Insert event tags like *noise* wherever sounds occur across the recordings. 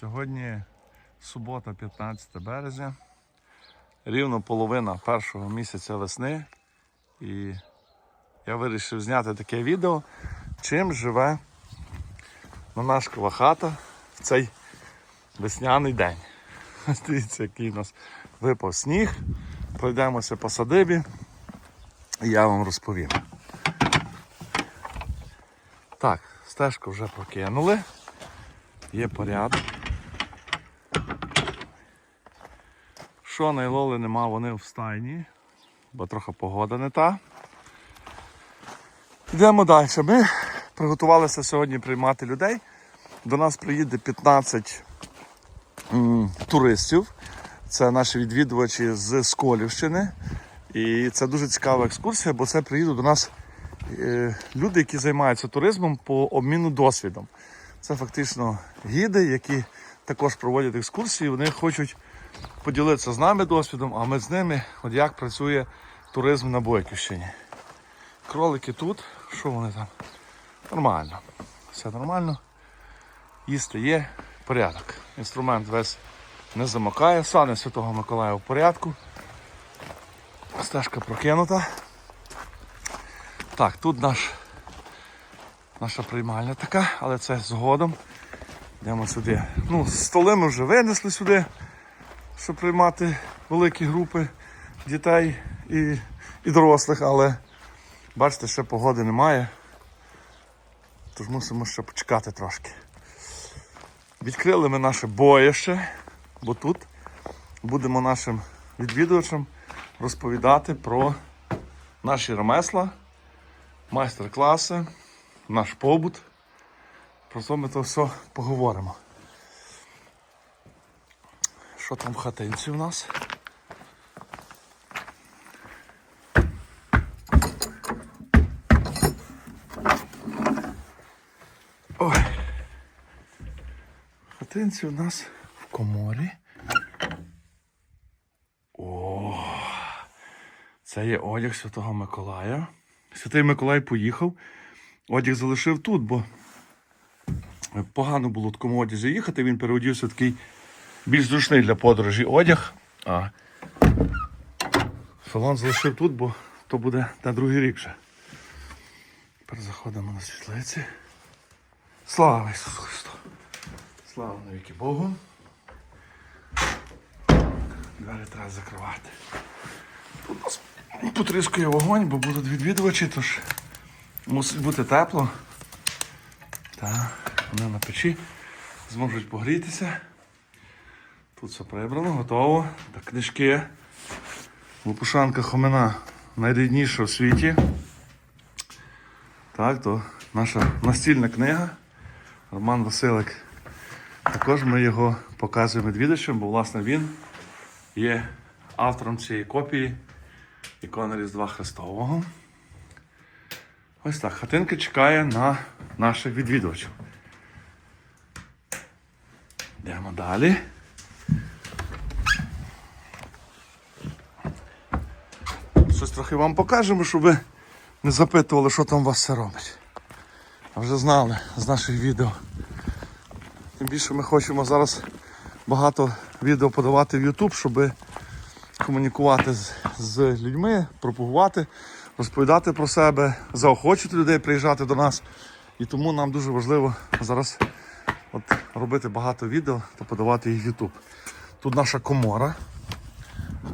Сьогодні субота, 15 березня. Рівно половина першого місяця весни. І я вирішив зняти таке відео, чим живе Монашкова хата в цей весняний день. *laughs* Дивіться, який у нас випав сніг. Пройдемося по садибі і я вам розповім. Так, стежку вже прокинули. Є порядок. Шона і Лоли нема, вони в стайні, бо трохи погода не та. Йдемо далі. Ми приготувалися сьогодні приймати людей. До нас приїде 15 м, туристів. Це наші відвідувачі з Сколівщини. І це дуже цікава екскурсія, бо це приїдуть до нас е, люди, які займаються туризмом по обміну досвідом. Це фактично гіди, які також проводять екскурсії. Вони хочуть поділитися з нами досвідом, а ми з ними, от як працює туризм на Бойківщині. Кролики тут, що вони там? Нормально. Все нормально. Їсти є, порядок. Інструмент весь не замокає. Сани Святого Миколая в порядку. Стежка прокинута. Так, тут наш, наша приймальня така, але це згодом. Йдемо сюди. Ну, столи ми вже винесли сюди, щоб приймати великі групи дітей і, і дорослих, але бачите, ще погоди немає. Тож мусимо ще почекати трошки. Відкрили ми наше боїще, бо тут будемо нашим відвідувачам розповідати про наші ремесла, майстер-класи, наш побут. Про це ми то все поговоримо. Що там хатинці у нас? Ой. Хатинці у нас в коморі. О, це є одяг Святого Миколая. Святий Миколай поїхав. Одяг залишив тут, бо погано було в такому одязі їхати. Він переодівся в такий більш зручний для подорожі одяг. А салон залишив тут, бо то буде на другий рік вже. Тепер заходимо на світлиці. Слава Ісусу Христу! Слава навіки Богу! Двері треба закривати. Тут потріскує вогонь, бо будуть відвідувачі, тож мусить бути тепло. Так, вони на печі зможуть погрітися. Тут все прибрано, готово. Так, книжки. Лопушанка Хомина найрідніша в світі. Так, то наша настільна книга. Роман Василик. Також ми його показуємо відвідувачам, бо власне він є автором цієї копії ікони Різдва Христового. Ось так, хатинка чекає на наших відвідувачів. Йдемо далі. Щось трохи вам покажемо, щоб ви не запитували, що там у вас все робить. А вже знали з наших відео. Тим більше ми хочемо зараз багато відео подавати в YouTube, щоб комунікувати з, з людьми, пропагувати, розповідати про себе, заохочувати людей приїжджати до нас. І тому нам дуже важливо зараз от, робити багато відео та подавати їх в YouTube. Тут наша комора.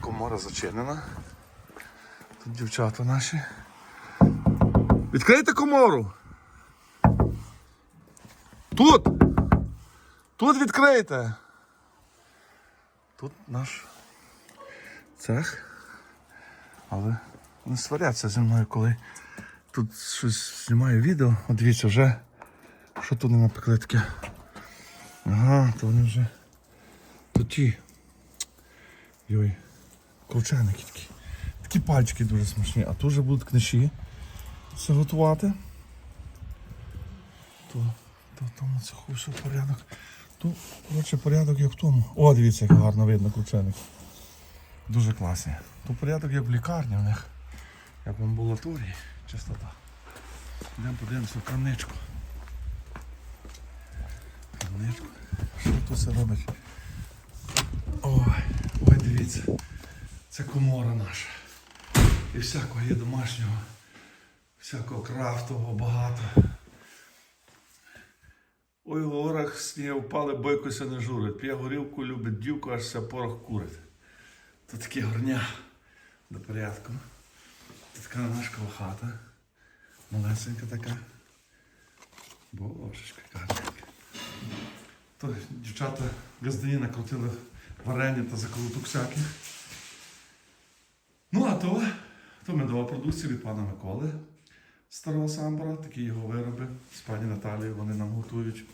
Комора зачинена. Тут дівчата наші. Відкрийте комору! Тут! Тут відкрийте! Тут наш цех. Але вони сваряться зі мною, коли тут щось знімаю відео. От дивіться, вже що тут не напекли таке. Ага, то вони вже тут ті. Йой, ковченики такі. Такі пальчики дуже смачні, а тут вже будуть книжі все готувати. То, то там цеху все порядок. То, коротше, порядок як в тому. О, дивіться, як гарно видно ковченик. Дуже класні. То порядок як в лікарні в них, як в амбулаторії, чистота. Йдемо подивимося в крамничку. Крамничку. Що тут все робить? Ой, ой, дивіться. Це комора наша. І всякого є домашнього, всякого крафтового багато. Ой, в горах сніг впали, бойкося не журить. П'є горілку, любить дівку, аж ся порох курить. Тут таке горня до порядку. Тут така наша хата. Малесенька така. Божечка, гарненька. То дівчата газдані накрутили варення та заколоток всяких. Ну, а то, то медова продукція від пана Миколи старого самбора, такі його вироби з пані Наталією вони нам готують.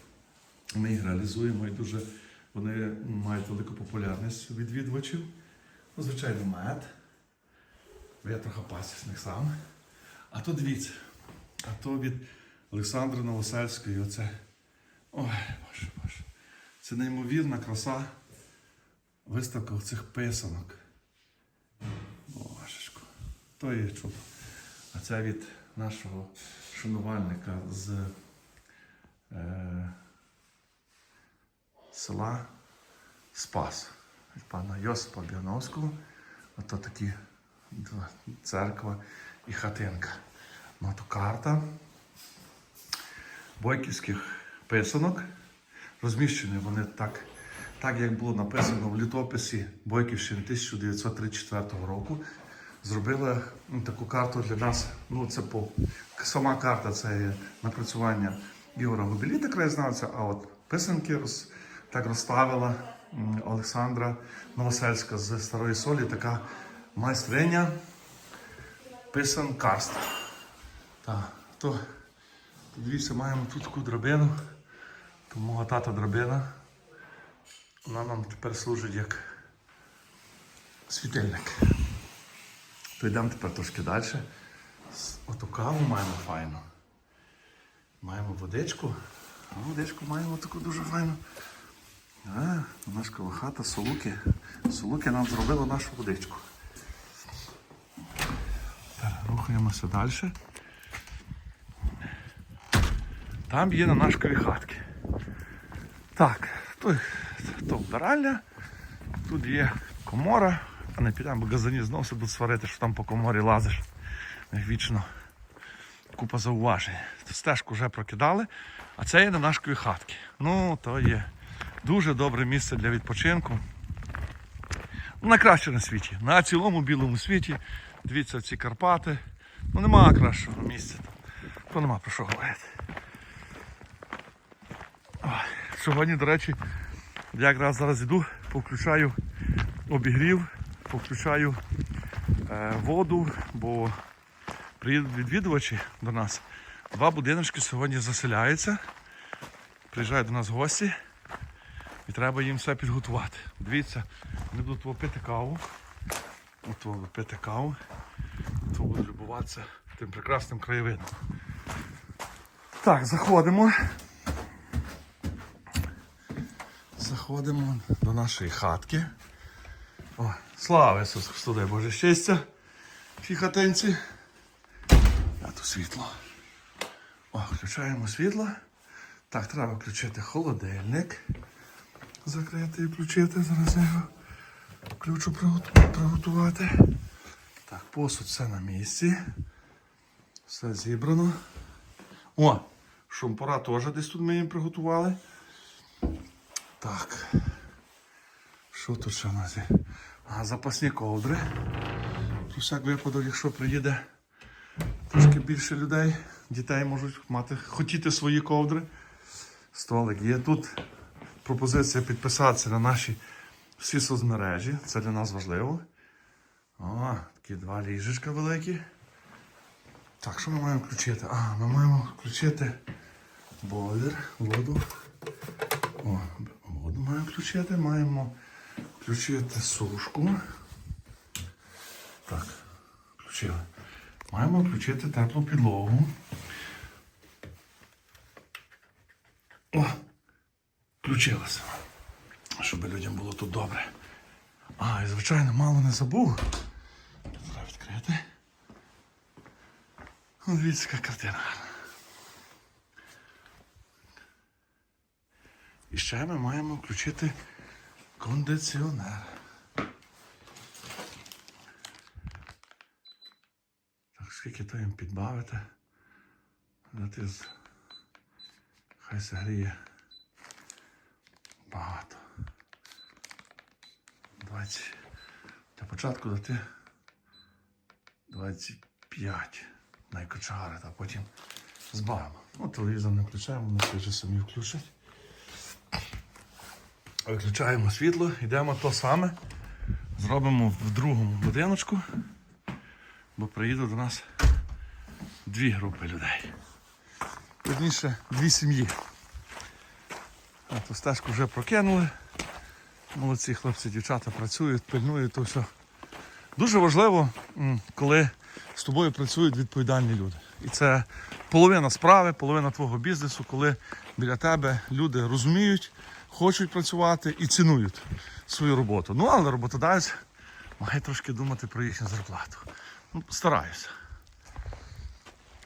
Ми їх реалізуємо і дуже вони мають велику популярність у відвідувачів. Ну, звичайно, мед. Я трохи пасічник сам. А то дивіться, а то від Олександри Новосельської. Оце. Ой, боже, боже. Це неймовірна краса виставка цих писанок. То є чудо. А це від нашого шанувальника з е, села Спас. Від пана Йосипа Біановського. Ото такі церква і хатинка. Ну, то карта бойківських писанок. Розміщені вони так, так як було написано в літописі Бойківщини 1934 року. Зробили ну, таку карту для нас. Ну, це по сама карта це напрацювання Ігора Губіліта, краєзнавця, а от писанки роз, так розставила Олександра Новосельська з Старої Солі, така майстриня писанкарства. Так, то дивіться, маємо тут таку драбину. То мого тата драбина. Вона нам тепер служить як світильник. То йдемо тепер трошки далі. Оту каву маємо файну. Маємо водичку. А водичку маємо таку дуже файну. А, наша хата, солуки. Солуки нам зробили нашу водичку. Тепер рухаємося далі. Там є на нашкові хатки. Так, то, то вбиральня, тут є комора, а не підемо, бо газані знову себе будуть сварити, що там по коморі лазиш. Вічно купа зауважень. Стежку вже прокидали, а це є на нашкові хатки. Ну, то є дуже добре місце для відпочинку. Ну, найкраще на світі. На цілому білому світі. Дивіться ці Карпати. Ну нема кращого місця. То нема про що говорити. Сьогодні, до речі, якраз зараз іду, повключаю обігрів, повключаю е, воду, бо приїдуть відвідувачі до нас. Два будиночки сьогодні заселяються. Приїжджають до нас гості і треба їм все підготувати. Дивіться, вони будуть попити каву. От пити каву. То будуть любуватися тим прекрасним краєвидом. Так, заходимо. Заходимо до нашої хатки. О, слава Ісусу Христу, дай Боже щастя в хатинці. А тут світло. О, включаємо світло. Так, треба включити холодильник. Закрити і включити. Зараз я його включу приготувати. Так, посуд все на місці. Все зібрано. О, шумпора теж десь тут ми їм приготували. Так. Що тут ще в нас є? А, запасні ковдри. Про всяк випадок, якщо приїде трошки більше людей, дітей можуть мати, хотіти свої ковдри. Столик є тут. Пропозиція підписатися на наші всі соцмережі. Це для нас важливо. О, такі два ліжечка великі. Так, що ми маємо включити? А, ми маємо включити бойлер, воду. О, воду маємо включити, маємо включити сушку. Так, включили. Маємо включити теплу підлогу. О, включилося. Щоб людям було тут добре. А, і звичайно, мало не забув. Треба відкрити. Дивіться, яка картина. І ще ми маємо включити кондиціонер. Так, скільки то їм підбавити? Дати. Хай се гріє. Багато. 20. Для початку дати 25 найкочегарить, а потім збавимо. Ну, телевізор не включаємо, вони вже самі включать. Виключаємо світло, йдемо то саме. Зробимо в другому будиночку, бо приїдуть до нас дві групи людей. Точніше, дві сім'ї. Ту стежку вже прокинули. Молодці хлопці, дівчата працюють, пильнують то все. Дуже важливо, коли з тобою працюють відповідальні люди. І це половина справи, половина твого бізнесу, коли біля тебе люди розуміють, хочуть працювати і цінують свою роботу. Ну, але роботодавець має трошки думати про їхню зарплату. Ну, стараюся.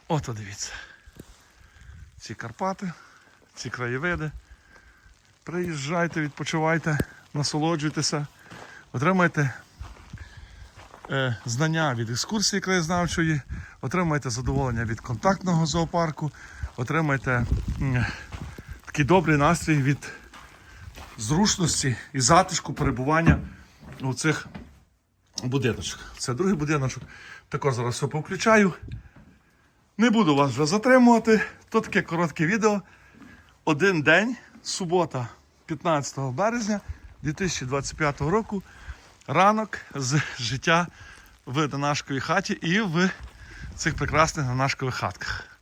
Ото дивіться. Ці Карпати, ці краєвиди. Приїжджайте, відпочивайте, насолоджуйтеся, отримайте е, знання від екскурсії краєзнавчої, отримайте задоволення від контактного зоопарку, отримайте м, такий добрий настрій від зручності і затишку перебування у цих будиночках. Це другий будиночок. Також зараз все повключаю. Не буду вас вже затримувати. То таке коротке відео. Один день, субота, 15 березня 2025 року. Ранок з життя в Данашковій хаті і в цих прекрасних Данашкових хатках.